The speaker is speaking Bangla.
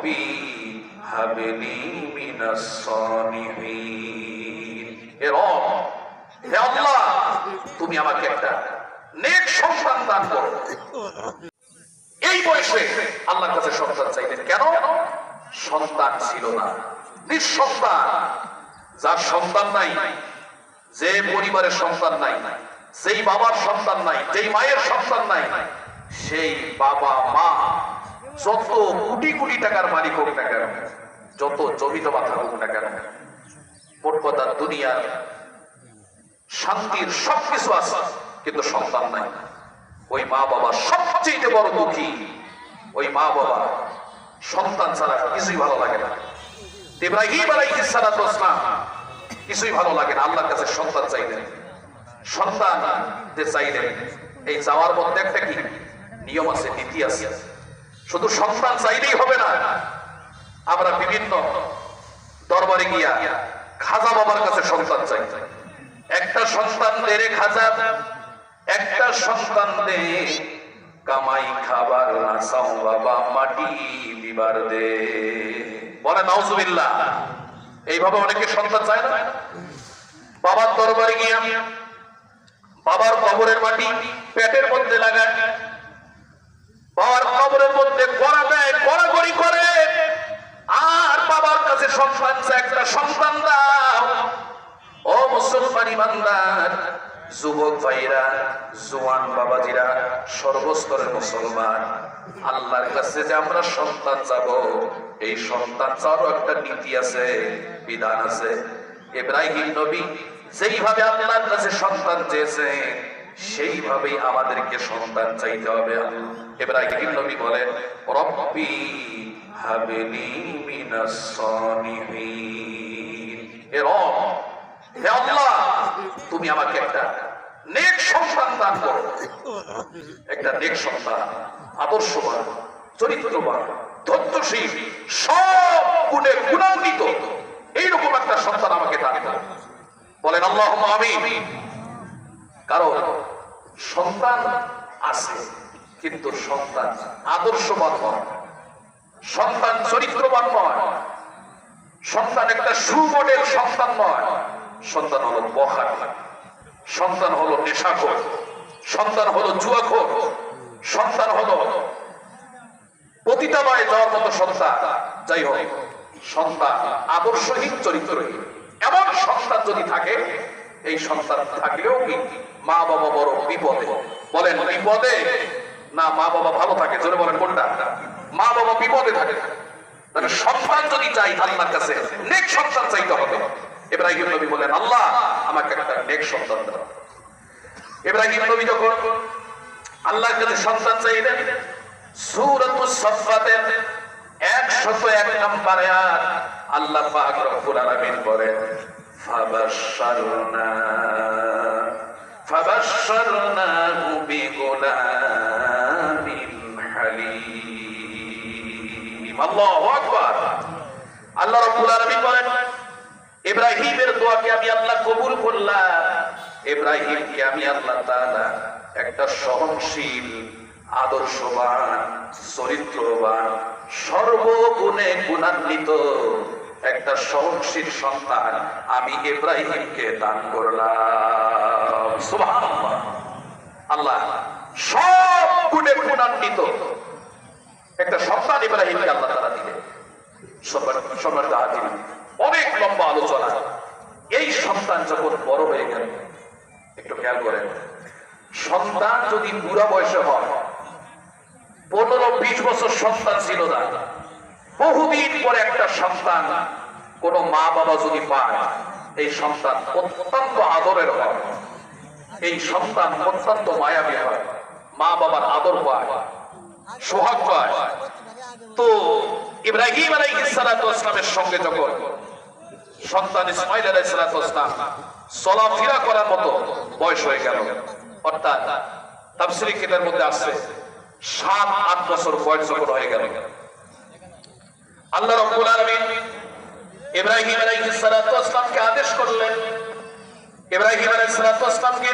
রব্বি হাবলি মিনাস হে রব, হে আল্লাহ, তুমি আমাকে একটা নেক সন্তান দান করো। এই বয়সে আল্লাহর কাছে সন্তান চাইলেন কেন? সন্তান ছিল না। নিঃসন্তান, যার সন্তান নাই, যে পরিবারের সন্তান নাই, যেই বাবার সন্তান নাই, যেই মায়ের সন্তান নাই, সেই বাবা মা যত কোটি কোটি টাকার মালিক হোক না কেন, যত জমি জমা থাকুক না কেন, মোট কথা দুনিয়ার শান্তির সবকিছু আছে, কিন্তু সন্তান নাই। ওই মা বাবা সবচেয়ে বড় দুঃখী। ওই মা বাবা সন্তান ছাড়া কিছুই ভালো লাগে না। ইব্রাহিম আলাইহিস সালাতু ওয়াসসালাম কিছুই ভালো লাগে না, আল্লাহর কাছে সন্তান চাইলেন। সন্তান যে চাইলেন। এই যাওয়ার মধ্যে একটা কি? নিয়ম আছে, নীতি আছে। শুধু সন্তান চাইলেই হবে না। আমরা বিভিন্ন দরবারে গিয়া খাজা বাবার কাছে সন্তান চাই। একটা সন্তান দে রে খাজা, একটা সন্তান দে। কামাই খাবার নাসাও বাবা, মাটি দিবার দে। বলে নাউজুবিল্লাহ, এইভাবে অনেকে সন্তান চায় না? বাবার দরবারে গিয়া বাবার কবরের মাটি পেটের মধ্যে লাগায়। বাবার কবরের মধ্যে করা দেয় কড়াকড়ি করে। আর বাবার কাছে সন্তান একটা সন্তান দাও। ও মুসলমান ইমানদার যুবক ভাইরা, জোয়ান বাবাজিরা, সর্বস্তরের মুসলমান, আল্লাহর কাছে যে আমরা সন্তান যাব এই সন্তান চাওয়ারও একটা নীতি আছে, বিধান আছে। ইব্রাহিম নবী যেইভাবে আল্লাহর কাছে সন্তান চেয়েছে সেইভাবেই আমাদেরকে সন্তান চাইতে হবে। ইব্রাহিম নবী বলেন, রব্বি তুমি আমাকে একটা নেক সন্তান দান করো। একটা নেক সন্তান, আদর্শবান, চরিত্রবান, ধৈর্যশীল, সব গুণে গুণান্বিত। এইরকম একটা সন্তান আমাকে দান করো। বলেন আল্লাহ আমিন। কারণ সন্তান আছে, কিন্তু সন্তান আদর্শবান নয়। সন্তান চরিত্রবান নয়। সন্তান একটা সুমডেল সন্তান নয়। সন্তান হলো বখাট সন্তান হলো নেশাখোর। সন্তান হলো জুয়াখোর। সন্তান হলো পতিতালয়ে যাওয়ার মতো সন্তান। যাই হোক, সন্তান আদর্শহীন চরিত্রহীন। এমন সন্তান যদি থাকে, এই সন্তান থাকলেও কি মা বাবা বড় বিপদে। বলেন, বিপদে? না, মা বাবা ভালো থাকে, জোরে বলেন কোনটা? মা বাবা বিপদে থাকে। সন্তান যদি চাই আল্লাহর কাছে, নেক সন্তান চাইতে হবে। নবী বলেন, আল্লাহ, আমাকে একটা নেক সন্তান দাও। নবী যখন আল্লাহর কাছে সন্তান চাইলেন সূরাতুস সাফফাতের 101 নম্বর আয়াত আল্লাহ পাক রব্বুল আলামিন বলেন রাব্বুল আলামিন বলেন, ইব্রাহিমের দোয়াকে আমি আল্লাহ কবুল করলাম। ইব্রাহিমকে আমি আল্লাহ তাআলা একটা সহনশীল, আদর্শবান, চরিত্রবান, সর্বগুণে গুণান্বিত একটা সহনশীল সন্তান, আমি ইব্রাহিমকে দান করলাম। সুবহানাল্লাহ। আল্লাহ সব গুণে গুণান্বিত। একটা সন্তান ইব্রাহিমকে আল্লাহ তাআলা দিলেন। অনেক লম্বা আলোচনা। এই সন্তান যখন বড় হয়ে গেল, একটু খেয়াল করেন। সন্তান যদি বুড়া বয়সে হয় পনেরো বিশ বছর সন্তান ছিল না। বহুদিন পরে একটা সন্তান, কোন মা বাবা যদি পায়, এই সন্তান অত্যন্ত আদরের হয়। এই সন্তান অত্যন্ত মায়াবী হয় মা বাবার আদর পায়, সোহাগ পায়। তো ইব্রাহিম আলাইহিসসালামের সঙ্গে যখন সন্তান ইসমাইল আলাইহিসসালাম চলাফেরা করার মতো বয়স হয়ে গেল, অর্থাৎ তাফসিরি মধ্যে আসছে সাত, আট বছর বয়স যখন হয়ে গেল। আল্লাহ রব্বুল আলামিন ইব্রাহিম আলাইহিসসালামকে আদেশ করলেন। ইব্রাহিম আলাইহিসসালামকে